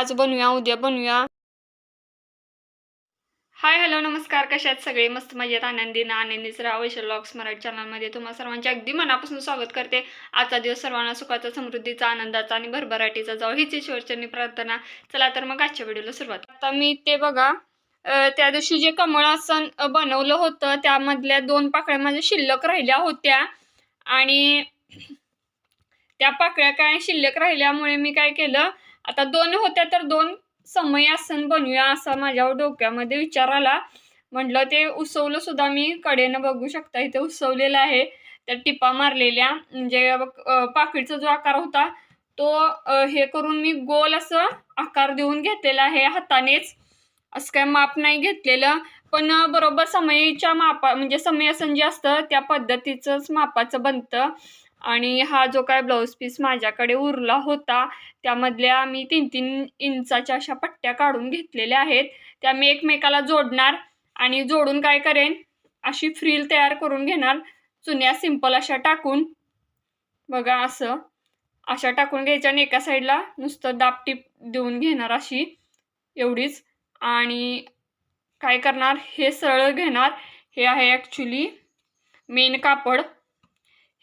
आज बनवूया उद्या बनवूया हाय हॅलो नमस्कार. कशात सगळे? मस्त मजेत. आनंदीनं आनंदीच राहा. वैशल लॉक्स मराठी चॅनलमध्ये तुम्हा सर्वांचे अगदी मनापासून स्वागत करते. आजचा दिवस सर्वांना सुखाचा समृद्धीचा आनंदाचा आणि भरभराटीचा जाऊ हीच ईश्वरचरणी प्रार्थना. चला तर मग आजच्या व्हिडिओला सुरुवात. आता मी ते बघा त्या दिवशी जे कमळासन बनवलं होतं त्यामधल्या दोन पाकळ्या माझ्या शिल्लक राहिल्या होत्या. आणि त्या पाकळ्या काय शिल्लक राहिल्यामुळे मी काय केलं आता दोन होत्या तर दोन समयासन बनवूया असा माझ्या डोक्यामध्ये विचार आला. म्हटलं ते उसवलं सुद्धा मी कडेनं बघू शकता. इथे उसवलेलं आहे. त्या टिपा मारलेल्या. म्हणजे पाकिटचा पाकळीचा जो आकार होता तो हे करून मी गोल असं आकार देऊन घेतलेला आहे हातानेच. असं काय माप नाही घेतलेलं. पण बरोबर समयीच्या मापा म्हणजे समयासन जे असतं त्या पद्धतीचंच मापाचं बनतं. आणि हा जो काय ब्लाऊज पीस माझ्याकडे उरला होता त्यामधल्या मी तीन तीन इंचाच्या अशा पट्ट्या काढून घेतलेल्या आहेत. त्या मी एकमेकाला जोडणार आणि जोडून काय करेन? अशी फ्रील तयार करून घेणार. चुन्या सिंपल अशा टाकून. बघा असं. अशा टाकून घ्यायच्या आणि एका साईडला नुसतं दापटीप देऊन घेणार अशी. एवढीच. आणि काय करणार? हे सरळ घेणार. हे आहे ॲक्च्युली मेन कापड.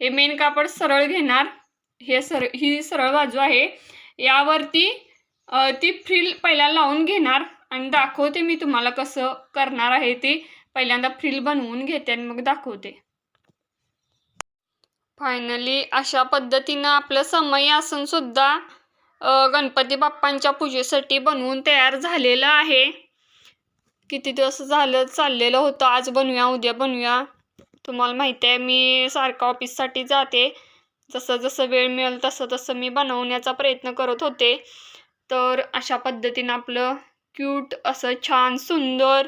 हे मेन कापड सरळ घेणार. हे सर ही सरळ बाजू आहे. यावरती ती फ्रिल पहिला लावून घेणार आणि दाखवते मी तुम्हाला कसं करणार आहे ते. पहिल्यांदा फ्रिल बनवून घेते आणि मग दाखवते. फायनली अशा पद्धतीनं आपलं समय आसन सुद्धा गणपती बाप्पांच्या पूजेसाठी बनवून तयार झालेलं आहे. किती दिवस झालं चाललेलं होतं. आज बनवूया उद्या बनवूया. तुम्हाला माहिती आहे मी सारखं ऑफिससाठी जाते. जसं जसं वेळ मिळेल तसं तसं मी बनवण्याचा प्रयत्न करत होते. तर अशा पद्धतीनं आपलं क्यूट असं छान सुंदर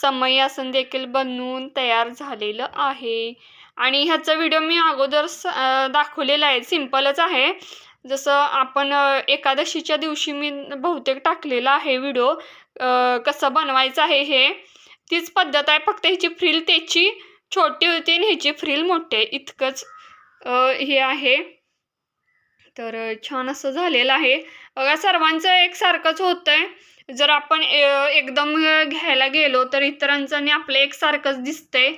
समय आसन देखील बनवून तयार झालेलं आहे. आणि ह्याचा व्हिडिओ मी अगोदर स दाखवलेला आहे. सिम्पलच आहे. जसं आपण एकादशीच्या दिवशी मी बहुतेक टाकलेला आहे व्हिडिओ कसं बनवायचं आहे हे? तीच पद्धत आहे. फक्त ह्याची फ्रिल त्याची छोटी होती आणि ह्याची फ्रिल मोठी आहे. इतकंच हे आहे. तर छान असं झालेलं आहे. बघा सर्वांचं एकसारखंच होतं आहे जर आपण एकदम घ्यायला गेलो तर इतरांचं आणि आपलं एकसारखंच दिसतंय.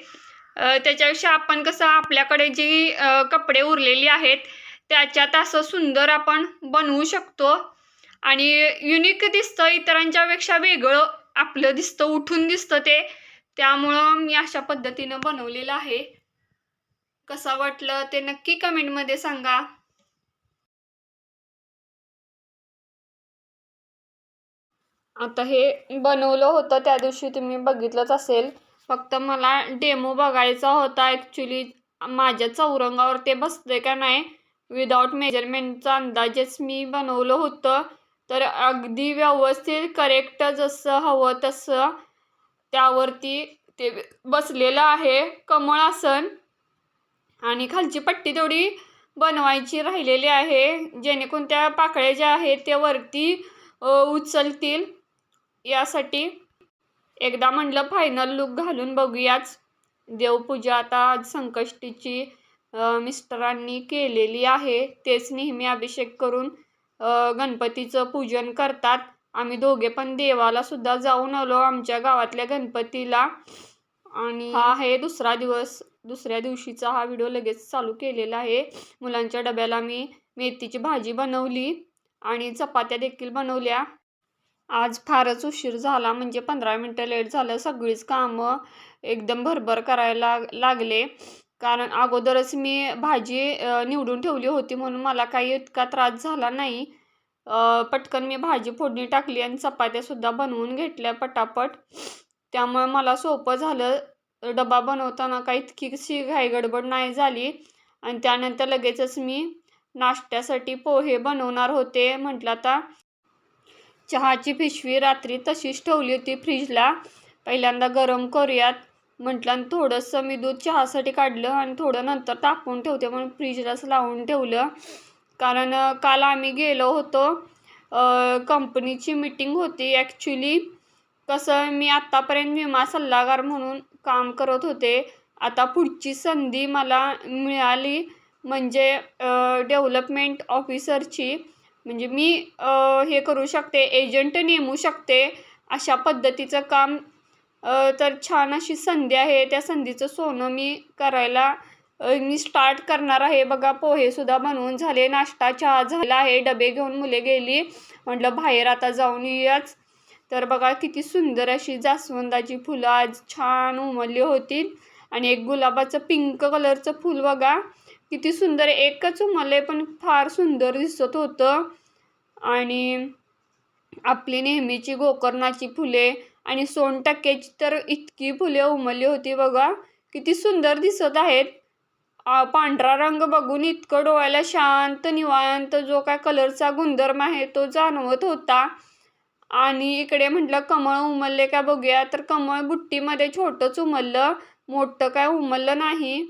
त्याच्यापेक्षा आपण कसं आपल्याकडे जी कपडे उरलेली आहेत त्याच्यात असं सुंदर आपण बनवू शकतो. आणि युनिक दिसतं इतरांच्यापेक्षा वेगळं आपलं दिसतं उठून दिसतं ते. त्यामुळं मी अशा पद्धतीनं बनवलेलं आहे. कसं वाटलं ते नक्की कमेंटमध्ये सांगा. आता हे बनवलं होतं त्या दिवशी तुम्ही बघितलंच असेल. फक्त मला डेमो बघायचा होता ॲक्च्युली माझ्या चौरंगावर ते बसते का नाही विदाउट मेजरमेंटचा अंदाजेच मी बनवलं होतं. तर अगदी व्यवस्थित करेक्ट जसं हवं तसं त्यावरती ते बसलेलं आहे कमळासन आणि खालची पट्टी तेवढी बनवायची राहिलेली आहे. जेणेकरून त्या पाकळ्या ज्या आहेत त्या वरती उचलतील. यासाठी एकदा म्हणलं फायनल लुक घालून बघूयाच. देवपूजा आता आज संकष्टीची मिस्टरांनी केलेली आहे. तेच नेहमी अभिषेक करून गणपतीचं पूजन करतात. आम्ही दोघे पण देवाला सुद्धा जाऊन आलो आमच्या गावातल्या गणपतीला. आणि हा. आहे दुसरा दिवस दुसऱ्या दिवशीचा हा व्हिडिओ लगेच चालू केलेला आहे. मुलांच्या डब्याला मी मेथीची भाजी बनवली आणि चपात्या देखील बनवल्या. आज फारच उशीर झाला म्हणजे पंधरा मिनटं लेट झालं. सगळीच कामं एकदम भरभर करायला लागले. कारण अगोदरच मी भाजी निवडून ठेवली होती म्हणून मला काही इतका त्रास झाला नाही. पटकन मी भाजी फोडणी टाकली आणि चपात्यासुद्धा बनवून घेतल्या पटापट. त्यामुळे मला सोपं झालं. डबा बनवताना काही इतकीशी घाई गडबड नाही झाली. आणि त्यानंतर लगेचच मी नाश्त्यासाठी पोहे बनवणार होते म्हटलं आता. चहाची पिशवी रात्री तशीच ठेवली होती फ्रीजला. पहिल्यांदा गरम करूयात म्हटलं आणि थोडंसं मी दूध चहासाठी काढलं आणि थोडं नंतर तापवून ठेवते म्हणून फ्रीजलाच लावून ठेवलं. कारण काल आम्ही गेलो होतो कंपनीची मीटिंग होती ॲक्च्युली कसं मी आत्तापर्यंत विमा सल्लागार म्हणून काम करत होते. आता पुढची संधी मला मिळाली म्हणजे डेव्हलपमेंट ऑफिसरची म्हणजे मी हे करू शकते एजंट नेमू शकते अशा पद्धतीचं काम तर छान अशी संधी आहे. त्या संधीचं सोनं मी करायला मी स्टार्ट करणार आहे. बघा पोहेसुद्धा बनवून झाले. नाश्ता चहा झाला आहे. डबे घेऊन मुले गेली. म्हटलं बाहेर आता जाऊन येऊयाच. तर बघा किती सुंदर अशी जास्वंदाची फुलं आज छान उमलली होती आणि एक गुलाबाचं पिंक कलरचं फूल बघा. किती सुंदर एकच उमलले पण फार सुंदर दिसत होतं. आणि आपली नेहमीची गोकर्णाची फुले आणि सोनटक्क्याची तर इतकी फुले उमलली होती बघा. किती सुंदर दिसत आहेत. पांढरा रंग बघून इतकं डोळ्याला शांत निवांत जो काय कलरचा गुणधर्म आहे तो जाणवत होता. आणि इकडे म्हटलं कमळ उमलले का बघूया. तर कमळ बुट्टीमध्ये छोटंच उमललं. मोठं काय उमललं नाही.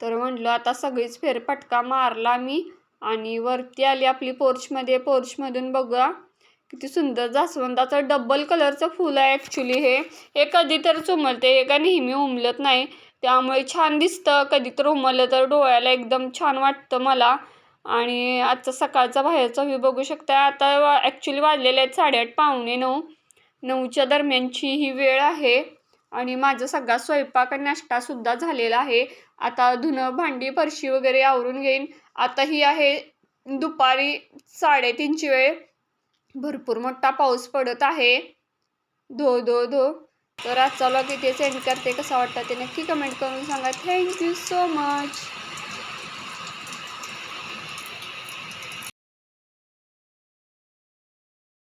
तर म्हटलं आता सगळीच फेरफटका मारला मी. आणि वरती आली आपली पोर्चमध्ये पोर्चमधून बघा किती सुंदर जास्वंदाचं डबल कलरचं फुल आहे ॲक्च्युली हे. हे कधी तर उमलते. हे का नेहमी उमलत नाही. त्यामुळे छान दिसतं कधी तर उमललं तर डोळ्याला एकदम छान वाटतं मला. आणि आजचा सकाळचा बाहेरचा व्ह्यू बघू शकता आता ॲक्च्युली वाजलेले आहेत साडेआठ पावणे नऊ. नऊच्या दरम्यानची ही वेळ आहे. आणि माझा सगळा स्वयंपाक आणि नाश्तासुद्धा झालेला आहे. आता धुणं भांडी फरशी वगैरे आवरून घेईन. आता ही आहे दुपारी साडेतीनची वेळ. भरपूर मोठा पाऊस पडत आहे. धो धो धो. तर आजचा व्लॉग इथे सेंड करते कसा वाटतं ते नक्की कमेंट करून सांगा. Thank you so much